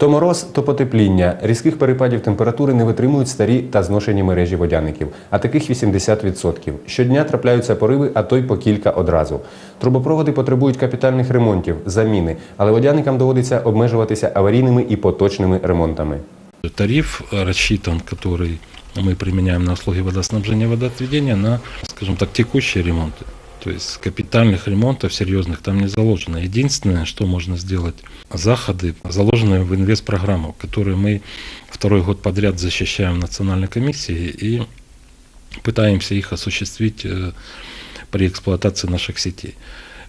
То мороз, то потепління. Різких перепадів температури не витримують старі та зношені мережі водяників, а таких 80%. Щодня трапляються пориви, а то й по кілька одразу. Трубопроводи потребують капітальних ремонтів, заміни, але водяникам доводиться обмежуватися аварійними і поточними ремонтами. Тариф э, рассчитан, который мы применяем на услуги водоснабжения и водоотведения, на, скажем так, текущие ремонты. То есть капитальных ремонтов серьезных там не заложено. Единственное, что можно сделать, заходы, заложенные в инвестпрограмму, которые мы второй год подряд защищаем в Национальной комиссии и пытаемся их осуществить э, при эксплуатации наших сетей.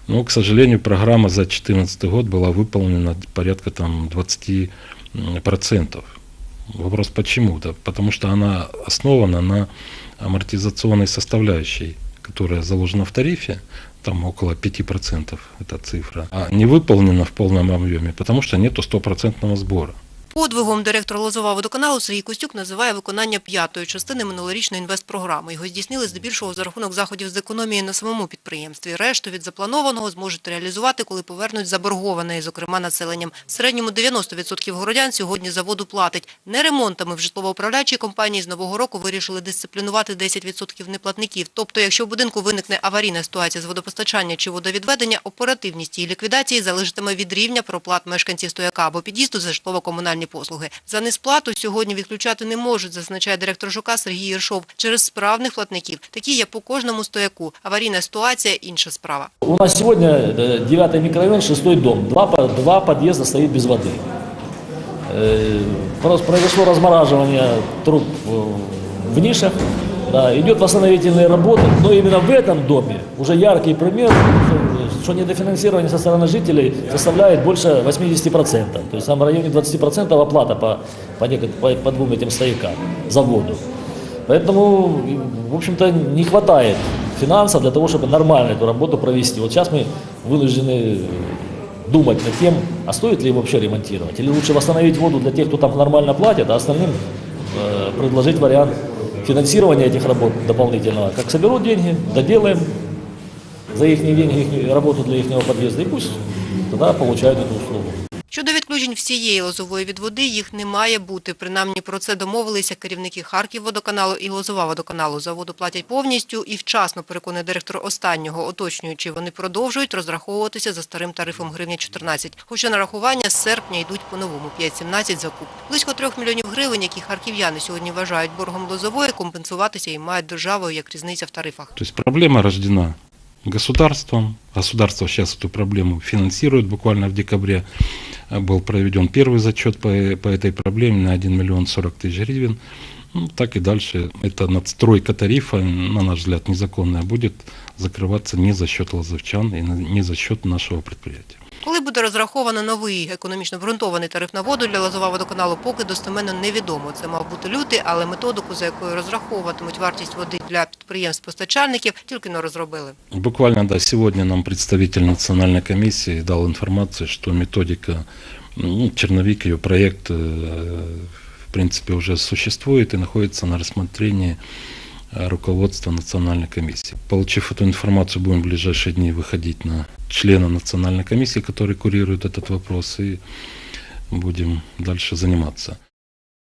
Но, к сожалению, программа за 2014 год была выполнена порядка там 20 м, процентов. Вопрос почему? Да, потому что она основана на амортизационной составляющей, которая заложена в тарифе, там около 5% эта цифра, а не выполнена в полном объеме, потому что нету стопроцентного сбора. Подвигом директор Лозова водоканалу Сергій Костюк називає виконання п'ятої частини минулорічної інвестпрограми. Його здійснили здебільшого за рахунок заходів з економії на самому підприємстві. Решту від запланованого зможуть реалізувати, коли повернуть заборговане, зокрема населенням. В середньому 90% городян сьогодні за воду платить. Не ремонтами в житлово-управляючій компанії з нового року вирішили дисциплінувати 10% неплатників. Тобто, якщо в будинку виникне аварійна ситуація з водопостачання чи водовідведення, оперативність її ліквідації залежатиме від рівня проплат мешканців стояка або під'їзду за житлово-комунальні послуги. За несплату сьогодні відключати не можуть, зазначає директор ЖУКа Сергій Єршов, через справних платників. Такі є по кожному стояку. Аварійна ситуація – інша справа. У нас сегодня э, 9 микрорайон, шестой дом. Два, по- два подъезда стоит без воды. Э, Просто произошло размораживание труб э, в нишах. Да, идет восстановительные работы, но именно в этом доме уже яркий пример, что- недофинансирование со стороны жителей составляет больше 80%. То есть там в районе 20% оплата по, по, по, по двум этим стоякам за воду. Поэтому, в общем-то, не хватает финансов для того, чтобы нормально эту работу провести. Вот сейчас мы вынуждены думать над тем, а стоит ли вообще ремонтировать. Или лучше восстановить воду для тех, кто там нормально платит, а остальным э, предложить вариант финансирования этих работ дополнительного. Как соберут деньги, доделаем за их деньги их работу для их подъезда и пусть тогда получают эту услугу. Щодо відключень всієї лозової від води, їх не має бути. Принаймні про це домовилися керівники Харків-водоканалу і Лозова водоканалу. За воду платять повністю і вчасно, переконує директор останнього, уточнюючи, вони продовжують розраховуватися за старим тарифом гривня 14. Хоча нарахування з серпня йдуть по-новому – 5,17 за куб. Близько трьох мільйонів гривень, які харків'яни сьогодні вважають боргом Лозової, компенсуватися і мають державою як різниця в тарифах. То есть проблема рождена государством. Государство сейчас эту проблему финансирует. Буквально в декабре э, был проведен первый зачет по, э- по этой проблеме на 1 миллион 40 тысяч гривен. Ну, так и дальше. Это надстройка тарифа, на наш взгляд, незаконная, будет закрываться не за счет лазовчан и не за счет нашего предприятия. Коли буде розраховано новий економічно обґрунтований тариф на воду для Лозова водоканалу, поки достеменно невідомо. Це мав бути лютий, але методику, за якою розраховуватимуть вартість води для підприємств-постачальників, тільки не розробили. Буквально, да, сегодня нам представитель национальной комиссии дал информацию, что методика, ну, черновик ее проект, э, в принципе, уже существует и находится на рассмотрении э, руководства национальной комиссии. Получив эту информацию, будем в ближайшие дни выходить на члена национальной комиссии, который курирует этот вопрос, и будем дальше заниматься.